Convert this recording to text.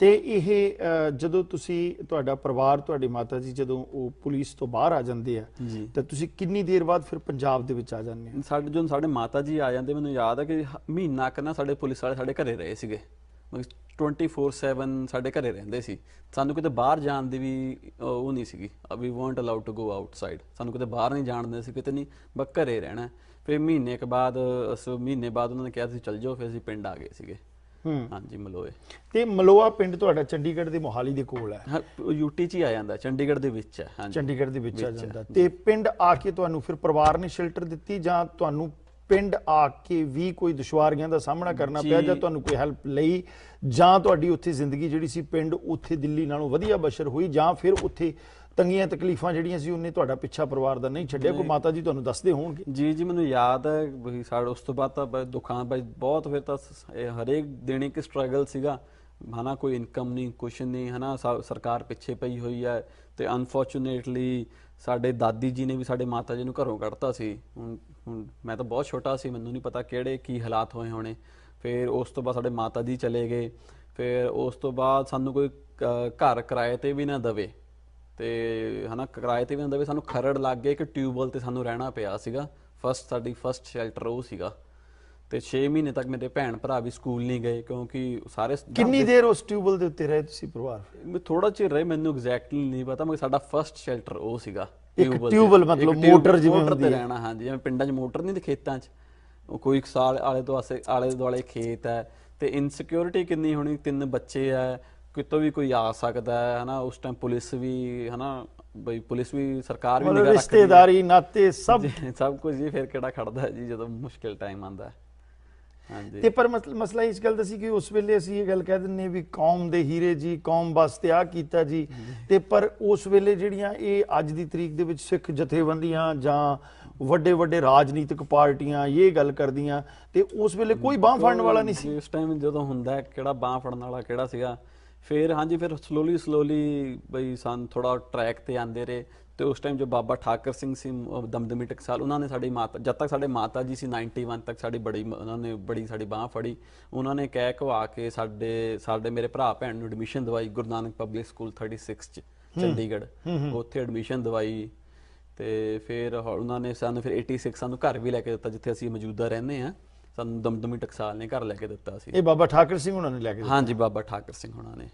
ਤੇ ਇਹ ਜਦੋਂ ਤੁਸੀਂ ਤੁਹਾਡਾ ਪਰਿਵਾਰ ਤੁਹਾਡੀ ਮਾਤਾ ਜੀ ਜਦੋਂ ਉਹ ਪੁਲਿਸ ਤੋਂ ਬਾਹਰ ਆ ਜਾਂਦੇ ਆ ਤਾਂ ਤੁਸੀਂ ਕਿੰਨੀ ਦੇਰ ਬਾਅਦ ਫਿਰ ਪੰਜਾਬ ਦੇ ਵਿੱਚ ਆ ਜਾਂਦੇ ਆ ਸਾਡੇ ਜਦੋਂ ਸਾਡੇ ਮਾਤਾ ਜੀ ਆ ਜਾਂਦੇ ਮੈਨੂੰ ਯਾਦ ਹੈ ਕਿ ਹ- ਮਹੀਨਾ ਕੁ ਨਾ ਸਾਡੇ ਪੁਲਿਸ ਵਾਲੇ ਸਾਡੇ ਘਰੇ ਰਹੇ ਸੀਗੇ। ਮਤਲਬ 24/7 ਸਾਡੇ ਘਰੇ ਰਹਿੰਦੇ ਸੀ। ਸਾਨੂੰ ਕਿਤੇ ਬਾਹਰ ਜਾਣ ਦੀ ਵੀ ਉਹ ਨਹੀਂ ਸੀਗੀ। We want allowed to go outside ਸਾਨੂੰ ਕਿਤੇ ਬਾਹਰ ਨਹੀਂ ਜਾਣ ਦਿੰਦੇ ਸੀ ਕਿਤੇ ਨਹੀਂ ਬਸ ਘਰੇ ਰਹਿਣਾ। ਫਿਰ ਮਹੀਨੇ ਕੁ ਬਾਅਦ ਅਸ ਮਹੀਨੇ ਬਾਅਦ ਉਹਨਾਂ ਨੇ ਕਿਹਾ ਤੁਸੀਂ ਚੱਲ ਜਾਓ। ਫਿਰ ਅਸੀਂ ਪਿੰਡ ਆ ਗਏ ਸੀਗੇ। ਹੂੰ ਹਾਂਜੀ ਮਲੋਏ। ਤੇ ਮਲੋਆ ਪਿੰਡ ਤੁਹਾਡਾ ਚੰਡੀਗੜ੍ਹ ਦੇ ਮੋਹਾਲੀ ਦੇ ਕੋਲ ਹੈ। ਯੂਟੀ ਚ ਹੀ ਆ ਜਾਂਦਾ ਚੰਡੀਗੜ੍ਹ ਦੇ ਵਿੱਚ ਹੈ ਹਾਂਜੀ। ਚੰਡੀਗੜ੍ਹ ਦੇ ਵਿੱਚ ਆ ਜਾਂਦਾ। ਤੇ ਪਿੰਡ ਆ ਕੇ ਤੁਹਾਨੂੰ ਫਿਰ ਪਰਿਵਾਰ ਨੇ ਸ਼ੈਲਟਰ ਦਿੱਤੀ ਜਾਂ ਤੁਹਾਨੂੰ ਪਿੰਡ ਆ ਕੇ ਵੀ ਕੋਈ ਦੁਸ਼ਵਾਰੀਆਂ ਦਾ ਸਾਹਮਣਾ ਕਰਨਾ ਪਿਆ ਜੀ। ਤੁਹਾਨੂੰ ਕੋਈ ਹੈਲਪ ਲਈ ਜਾਂ ਤੁਹਾਡੀ ਉੱਥੇ ਜ਼ਿੰਦਗੀ ਜਿਹੜੀ ਸੀ ਪਿੰਡ ਉੱਥੇ ਦਿੱਲੀ ਨਾਲੋਂ ਵਧੀਆ ਬਸ਼ਰ ਹੋਈ ਜਾਂ ਫਿਰ ਉੱਥੇ ਤੰਗੀਆਂ ਤਕਲੀਫਾਂ ਜਿਹੜੀਆਂ ਸੀ ਉਹਨੇ ਤੁਹਾਡਾ ਪਿੱਛਾ ਪਰਿਵਾਰ ਦਾ ਨਹੀਂ ਛੱਡਿਆ? ਕੋਈ ਮਾਤਾ ਜੀ ਤੁਹਾਨੂੰ ਦੱਸਦੇ ਹੋਣਗੇ? ਜੀ ਜੀ ਮੈਨੂੰ ਯਾਦ ਹੈ ਵੀ ਸਾਡੇ ਉਸ ਤੋਂ ਬਾਅਦ ਤਾਂ ਦੁਕਾਨ ਬਾਈ ਬਹੁਤ ਫਿਰ ਤਾਂ ਹਰੇਕ ਦਿਨ ਇੱਕ ਸਟਰਗਲ ਸੀਗਾ। ਹਨਾ ਕੋਈ ਇਨਕਮ ਨਹੀਂ ਕੁਛ ਨਹੀਂ ਹਨਾ ਸਰਕਾਰ ਪਿੱਛੇ ਪਈ ਹੋਈ ਹੈ ਤੇ ਅਨਫੋਰਚੂਨੇਟਲੀ ਸਾਡੇ ਦਾਦੀ ਜੀ ਨੇ ਵੀ ਸਾਡੇ ਮਾਤਾ ਜੀ ਨੂੰ ਘਰੋਂ ਕੱਢਤਾ ਸੀ। ਹੁਣ ਹੁਣ ਮੈਂ ਤਾਂ ਬਹੁਤ ਛੋਟਾ ਸੀ, ਮੈਨੂੰ ਨਹੀਂ ਪਤਾ ਕਿਹੜੇ ਕੀ ਹਾਲਾਤ ਹੋਏ ਹੋਣੇ। ਫਿਰ ਉਸ ਤੋਂ ਬਾਅਦ ਸਾਡੇ ਮਾਤਾ ਜੀ ਚਲੇ ਗਏ। ਫਿਰ ਉਸ ਤੋਂ ਬਾਅਦ ਸਾਨੂੰ ਕੋਈ ਘਰ ਕਿਰਾਏ ਤੇ ਵੀ ਨਾ ਦਵੇ। ਤੇ ਹਨਾ, ਕਿਰਾਏ ਤੇ ਵੀ ਨਾ ਵੀ ਸਾਨੂੰ ਖਰੜ ਲੱਗ ਗਏ ਕਿ ਟਿਊਬਵੈਲ ਤੇ ਸਾਨੂੰ ਰਹਿਣਾ ਪਿਆ ਸੀਗਾ। ਫਸਟ ਸਾਡੀ ਫਸਟ ਸ਼ੈਲਟਰ ਉਹ ਸੀਗਾ। ਤੇ 6 ਮਹੀਨੇ ਤੱਕ ਮੇਰੇ ਭੈਣ ਭਰਾ ਵੀ ਸਕੂਲ ਨਹੀਂ ਗਏ ਕਿਉਂਕਿ ਸਾਰੇ ਕਿੰਨੀ ਦੇਰ ਉਸ ਟਿਊਬਲ ਦੇ ਉੱਤੇ ਰਹੇ ਤੁਸੀਂ ਪਰਿਵਾਰ? ਮੈਂ ਥੋੜਾ ਚਿਰ ਰਹੇ ਮੈਨੂੰ ਐਗਜ਼ੈਕਟਲੀ ਨਹੀਂ ਪਤਾ ਮगर ਸਾਡਾ ਫਰਸਟ ਸ਼ੈਲਟਰ ਉਹ ਸੀਗਾ ਇੱਕ tubewell ਮਤਲਬ ਮੋਟਰ ਜਿਵੇਂ ਹੁੰਦੀ ਹੈ। ਰਹਿਣਾ ਹਾਂਜੀ ਜਿਵੇਂ ਪਿੰਡਾਂ 'ਚ ਮੋਟਰ ਨਹੀਂ ਤੇ ਖੇਤਾਂ 'ਚ। ਕੋਈ ਸਾਲ ਆਲੇ ਆਸੇ ਆਲੇ ਦੁਆਲੇ ਖੇਤ ਹੈ ਤੇ ਇਨਸਿਕਿਉਰਿਟੀ ਕਿੰਨੀ ਹੋਣੀ ਤਿੰਨ ਬੱਚੇ ਆ ਕਿਤੋਂ ਵੀ ਕੋਈ ਆ ਸਕਦਾ ਹੈ ਹਨਾ ਉਸ ਟਾਈਮ ਪੁਲਿਸ ਵੀ ਹਨਾ ਬਈ ਪੁਲਿਸ ਵੀ ਸਰਕਾਰ ਵੀ ਨਿਗਾਹ ਰੱਖਦੀ ਹੈ। ਰਿਸ਼ਤੇਦਾਰੀ ਨਾਤੇ ਸਭ। ਸਭ ਕੁਝ ਜੀ ਫਿਰ ਕਿਹੜਾ ਖੜਦਾ ਜੀ ਜਦੋਂ ਮੁਸ਼ਕਿਲ ਟਾਈਮ ਆਉਂਦਾ ਹੈ। ਤੇ ਪਰ ਮਸਲ- ਇਸ ਗੱਲ ਦਾ ਸੀ ਕਿ ਉਸ ਵੇਲੇ ਅਸੀਂ ਇਹ ਗੱਲ ਕਹਿ ਦਿੰਨੇ ਵੀ ਕੌਮ ਦੇ ਹੀਰੇ ਜੀ ਕੌਮ ਵਾਸਤੇ ਆ ਕੀਤਾ ਜੀ। ਤੇ ਪਰ ਉਸ ਵੇਲੇ ਜਿਹੜੀਆਂ ਇਹ ਅੱਜ ਦੀ ਤਰੀਕ ਦੇ ਵਿੱਚ ਸਿੱਖ ਜਥੇਬੰਦੀਆਂ ਜਾਂ ਵੱਡੇ ਵੱਡੇ ਰਾਜਨੀਤਿਕ ਪਾਰਟੀਆਂ ਇਹ ਗੱਲ ਕਰਦੀਆਂ ਤੇ ਉਸ ਵੇਲੇ ਕੋਈ ਬਾਹ ਫੜਨ ਵਾਲਾ ਨਹੀਂ ਸੀ। ਉਸ ਟਾਈਮ ਜਦੋਂ ਹੁੰਦਾ ਕਿਹੜਾ ਬਾਹ ਫੜਨ ਵਾਲਾ ਕਿਹੜਾ ਸੀਗਾ? ਫਿਰ ਹਾਂਜੀ ਫਿਰ ਸਲੋਲੀ ਸਲੋਲੀ ਬਈ ਸਾਨੂੰ ਥੋੜਾ ਟਰੈਕ ਤੇ ਆਂਦੇ ਰਹੇ ਤੇ ਉਸ ਟਾਈਮ ਜੋ ਬਾਬਾ ਠਾਕਰ ਸਿੰਘ ਸੀ ਦਮਦਮੀ ਟਕਸਾਲ ਉਹਨਾਂ ਨੇ ਸਾਡੀ ਮਾਤਾ ਜਦ ਤੱਕ ਸਾਡੇ ਮਾਤਾ ਜੀ ਸੀ 91 ਤੱਕ ਸਾਡੀ ਬੜੀ ਉਹਨਾਂ ਨੇ ਬੜੀ ਸਾਡੀ ਬਾਹ ਫੜੀ। ਉਹਨਾਂ ਨੇ ਕਹਿ ਕਵਾ ਕੇ ਸਾਡੇ ਸਾਡੇ ਮੇਰੇ ਭਰਾ ਭੈਣ ਨੂੰ ਐਡਮਿਸ਼ਨ ਦਵਾਈ ਗੁਰੂ ਨਾਨਕ ਪਬਲਿਕ ਸਕੂਲ 36 ਚ ਚੰਡੀਗੜ੍ਹ। ਉੱਥੇ ਐਡਮਿਸ਼ਨ ਦਵਾਈ ਤੇ ਫਿਰ ਉਹਨਾਂ ਨੇ ਸਾਨੂੰ ਫਿਰ 86 ਸਾਨੂੰ ਘਰ ਵੀ ਲੈ ਕੇ ਦਿੱਤਾ ਜਿੱਥੇ ਅਸੀਂ ਮੌਜੂਦਾ ਰਹਿੰਦੇ ਆ ਸਾਨੂੰ ਦਮਦਮੀ ਟਕਸਾਲ ਨੇ ਘਰ ਲੈ ਕੇ ਦਿੱਤਾ ਸੀ ਇਹ ਬਾਬਾ ਠਾਕਰ ਸਿੰਘ ਉਹਨਾਂ ਨੇ ਲੈ ਕੇ। ਹਾਂਜੀ ਬਾਬਾ ਠਾਕਰ ਸਿੰਘ ਹੁਣਾਂ ਨੇ